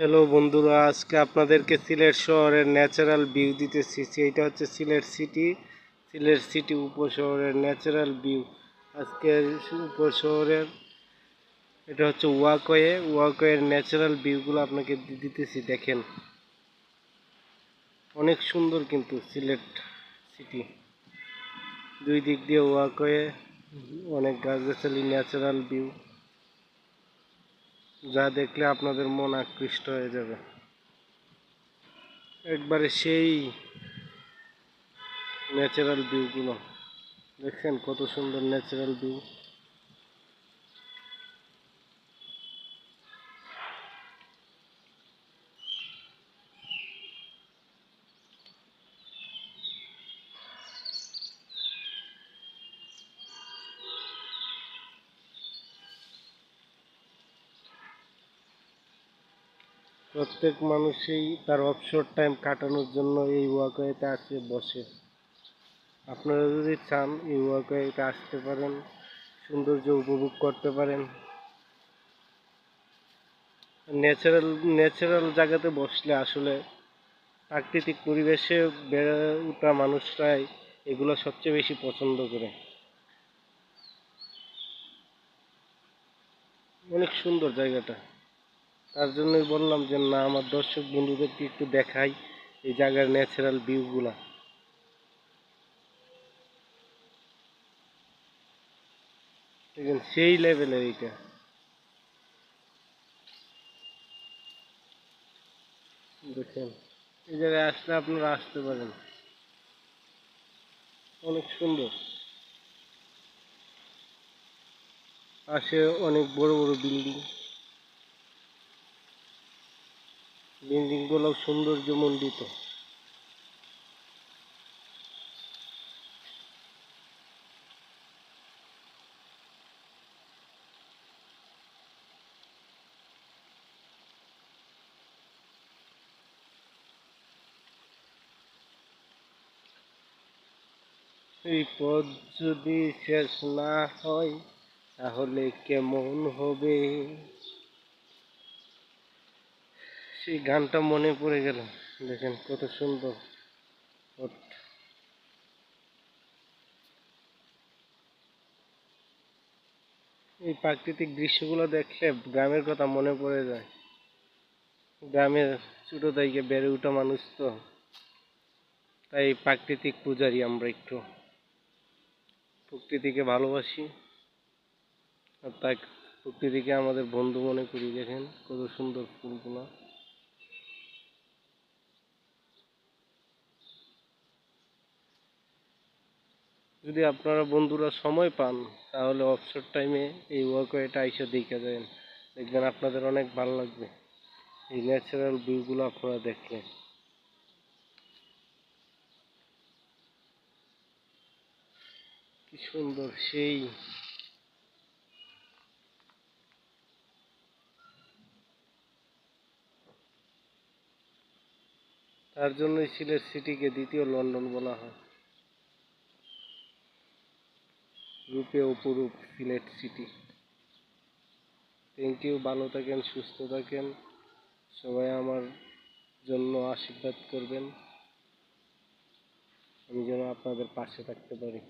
Hello বন্ধুরা, আজকে আপনাদেরকে সিলেট শহরের ন্যাচারাল ভিউ দিতেছি। এইটা হচ্ছে সিলেট সিটি। সিলেট সিটি উপশহরের ন্যাচারাল ভিউ। আজকের উপশহরের এটা হচ্ছে ওয়াকওয়ে। ওয়াকওয়ের ন্যাচারাল ভিউগুলো আপনাকে দিতেছি, দেখেন। অনেক সুন্দর কিন্তু সিলেট সিটি। দুই দিক দিয়ে ওয়াকওয়ে, অনেক গাছগাছালি, ন্যাচারাল ভিউ। যা দেখলে আপনাদের মন আকৃষ্ট হয়ে যাবে। একবারে সেই ন্যাচারাল ভিউগুলো দেখছেন কত সুন্দর ন্যাচারাল ভিউ প্রত্যেক মানুষই তার অবসর টাইম কাটানোর জন্য এই ওয়াকওয়েতে আসে, বসে। আপনারা যদি চান এই ওয়াকওয়েতে আসতে পারেন, সৌন্দর্য উপভোগ করতে পারেন। ন্যাচারাল ন্যাচারাল জায়গাতে বসলে আসলে প্রাকৃতিক পরিবেশে বেড়ে ওঠা মানুষরাই এগুলো সবচেয়ে বেশি পছন্দ করে। অনেক সুন্দর জায়গাটা। তার জন্যই বললাম যে, না, আমার দর্শক বন্ধুদেরকে একটু দেখাই এই জায়গার ন্যাচারাল ভিউগুলা দেখেন, সেই লেভেলের এইটা। দেখেন, এই জায়গায় আসলে আপনারা আসতে পারেন। অনেক সুন্দর। পাশে অনেক বড় বড় বিল্ডিং গুলো সৌন্দর্যমণ্ডিত। এই পথ যদি শেষ না হয় তাহলে কেমন হবে? সেই গানটা মনে পড়ে গেল। দেখেন কত সুন্দর। এই প্রাকৃতিক দৃশ্যগুলো দেখলে গ্রামের কথা মনে পড়ে যায়। গ্রামের ছোট থেকে বেড়ে ওঠা মানুষ তো। তাই প্রাকৃতিক পূজারি আমরা একটু প্রকৃতিকে ভালোবাসি। আর তাই প্রকৃতিকে আমাদের বন্ধু মনে করি। দেখেন কত সুন্দর ফুলগুলো। যদি আপনারা বন্ধুরা সময় পান, তাহলে অবসর টাইমে এই ওয়াকওয়েটা আইসা দেখে যায় দেখবেন আপনাদের অনেক ভালো লাগবে। এই ন্যাচারাল ভিউগুলো আপনারা দেখলে। কি সুন্দর সেই। তার জন্যই সিলেট সিটিকে দ্বিতীয় লন্ডন বলা হয়। রূপে অপরূপ সিলেট সিটি থ্যাংক ইউ ভালো থাকেন, সুস্থ থাকেন। সবাই আমার জন্য আশীর্বাদ করবেন। আমি যেন আপনাদের পাশে থাকতে পারি।